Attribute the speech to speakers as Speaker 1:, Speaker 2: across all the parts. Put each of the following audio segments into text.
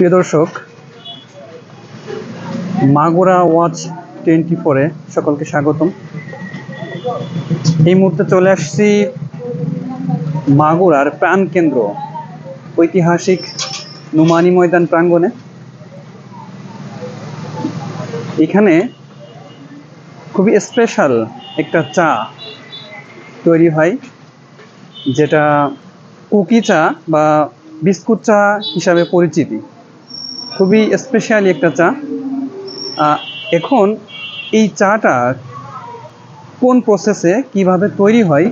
Speaker 1: প্রিয় দর্শক, Magura watch twenty ফোরে সকলকে স্বাগতম। এই মুহূর্তে চলে আসছি মাগুরার প্রাণকেন্দ্র, ঐতিহাসিক নুমানি ময়দান প্রাঙ্গণে। এখানে খুবই স্পেশাল একটা চা তৈরি হয়, যেটা কুকি চা বা বিস্কুট চা হিসাবে পরিচিতি। খুবই স্পেশালি একটা চা। এখন এই চাটা কোন প্রসেসে কীভাবে তৈরি হয়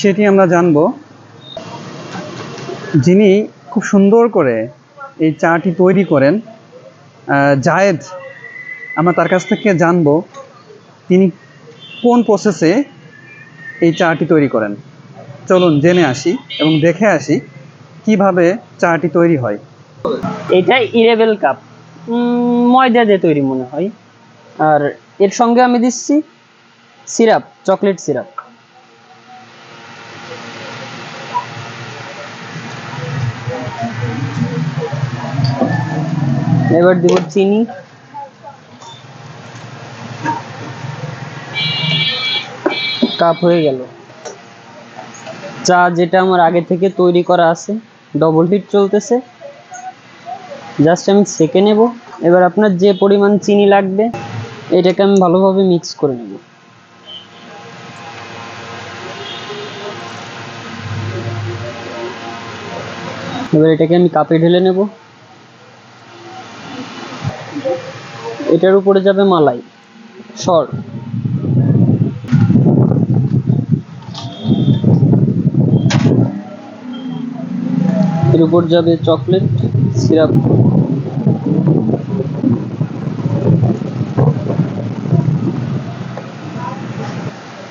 Speaker 1: সেটি আমরা জানব। যিনি খুব সুন্দর করে এই চাটি তৈরি করেন জায়েদ, আমরা তার কাছ থেকে জানব তিনি কোন প্রসেসে এই চাটি তৈরি করেন। চলুন জেনে আসি এবং দেখে আসি কীভাবে চাটি তৈরি হয়।
Speaker 2: এটা ইরেবেল কাপ ময়দা দিয়ে তৈরি মনে হয়। আর এর সঙ্গে আমি দিচ্ছি সিরাপ চকলেট সিরাপ এবার দিব চিনি। কাপ হয়ে গেল। চা যেটা আমার আগে থেকে তৈরি করা আছে ডবল হিট চলতেছে। জাস্ট আমি সেকে নেব। এবার আপনার যে পরিমাণ চিনি লাগবে, এটাকে আমি ভালোভাবে মিক্স করে নেব। এবার এটাকে আমি কাপে ঢেলে নেব। এটার উপরে যাবে মালাই, সর। এর উপর যাবে চকলেট, সিরাপ।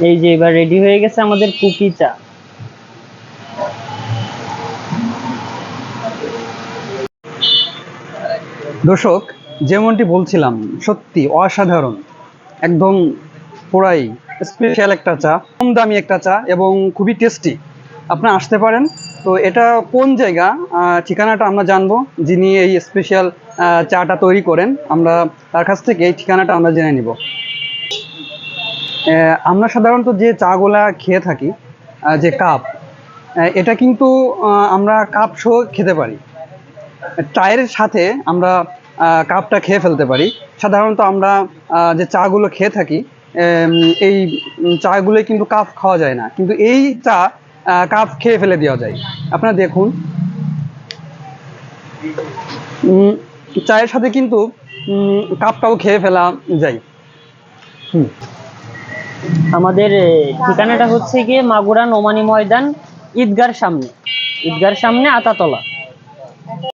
Speaker 2: এই যে এবার রেডি হয়ে গেছে আমাদের কুকি চা।
Speaker 1: দর্শক, যেমনটি বলছিলাম, সত্যি অসাধারণ, একদম পুরাই স্পেশাল একটা চা, কম দামি একটা চা এবং খুবই টেস্টি আপনারা আসতে পারেন। তো এটা কোন জায়গা? ঠিকানাটা আমরা জানব। যিনি এই স্পেশাল চাটা তৈরি করেন আমরা তার কাছ থেকে এই ঠিকানাটা আমরা জেনে নিব। আমরা সাধারণত যে চাগুলা খেয়ে থাকি যে কাপ এটা কিন্তু আমরা কাপ সহ খেতে পারি। চায়ের সাথে আমরা কাপটা খেয়ে ফেলতে পারি। সাধারণত আমরা যে চাগুলো খেয়ে থাকি এই উম, চাগুলোই কিন্তু কাপ খাওয়া যায় না। কিন্তু এই চা কাপ খেয়ে ফেলে দেওয়া যায়। আপনারা দেখুন। চায়ের সাথে কিন্তু কাপটাও খেয়ে ফেলা যায়।
Speaker 2: আমাদের ঠিকানাটা হচ্ছে গিয়ে মাগুরা নোমানি ময়দান, ঈদগার সামনে। ঈদগার সামনে আতাতলা।